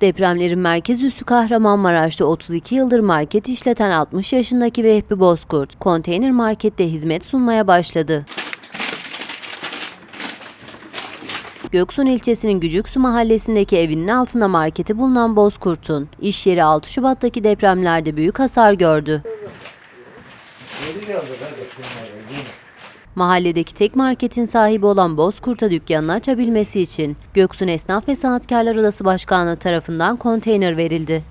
Depremlerin merkez üssü Kahramanmaraş'ta 32 yıldır market işleten 60 yaşındaki Vehbi Bozkurt, konteyner markette hizmet sunmaya başladı. Göksun ilçesinin Gücüksu mahallesindeki evinin altında marketi bulunan Bozkurt'un iş yeri 6 Şubat'taki depremlerde büyük hasar gördü. Mahalledeki tek marketin sahibi olan Bozkurt'a dükkanını açabilmesi için Göksun Esnaf ve Sanatkarlar Odası Başkanlığı tarafından konteyner verildi.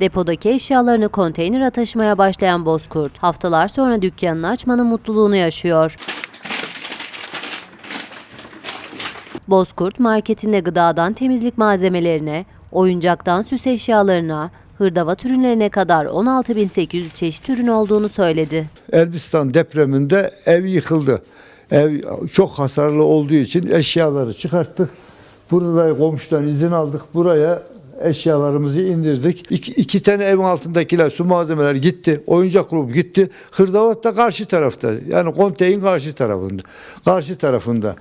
Depodaki eşyalarını konteyner taşımaya başlayan Bozkurt, haftalar sonra dükkanını açmanın mutluluğunu yaşıyor. Bozkurt marketinde gıdadan temizlik malzemelerine, oyuncaktan süs eşyalarına, hırdavat ürünlerine kadar 16.800 çeşit ürün olduğunu söyledi. Elbistan depreminde ev yıkıldı. Ev çok hasarlı olduğu için eşyaları çıkarttık. Burada komşudan izin aldık. Buraya eşyalarımızı indirdik. İki, iki tane evin altındakiler su malzemeler gitti. Oyuncak grubu gitti. Hırdavat da karşı tarafta. Yani konteynin karşı tarafında. Karşı tarafında.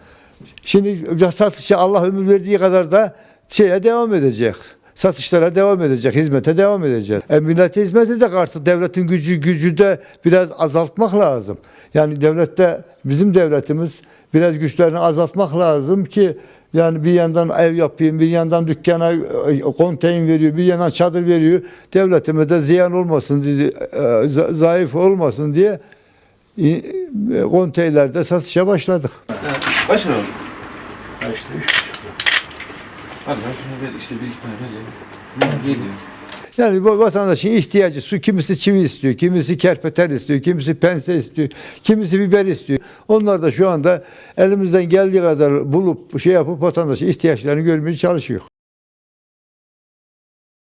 Şimdi satışa Allah ömür verdiği kadar da şeye devam edecek. Satışlara devam edecek, hizmete devam edecek. E millete hizmeti de artık devletin gücü gücü de biraz azaltmak lazım. Yani devlette bizim devletimiz biraz güçlerini azaltmak lazım ki yani bir yandan ev yapayım, bir yandan dükkana e, konteyner veriyor, bir yandan çadır veriyor. Devletime de ziyan olmasın, diye, e, za- zayıf olmasın diye e, konteynerde satışa başladık. Lira oldu? Yani bu vatandaşın ihtiyacı su kimisi çivi istiyor, kimisi kerpetel istiyor, kimisi pense istiyor, kimisi biber istiyor. Onlar da şu anda elimizden geldiği kadar bulup şey yapıp vatandaşın ihtiyaçlarını görmeye çalışıyor.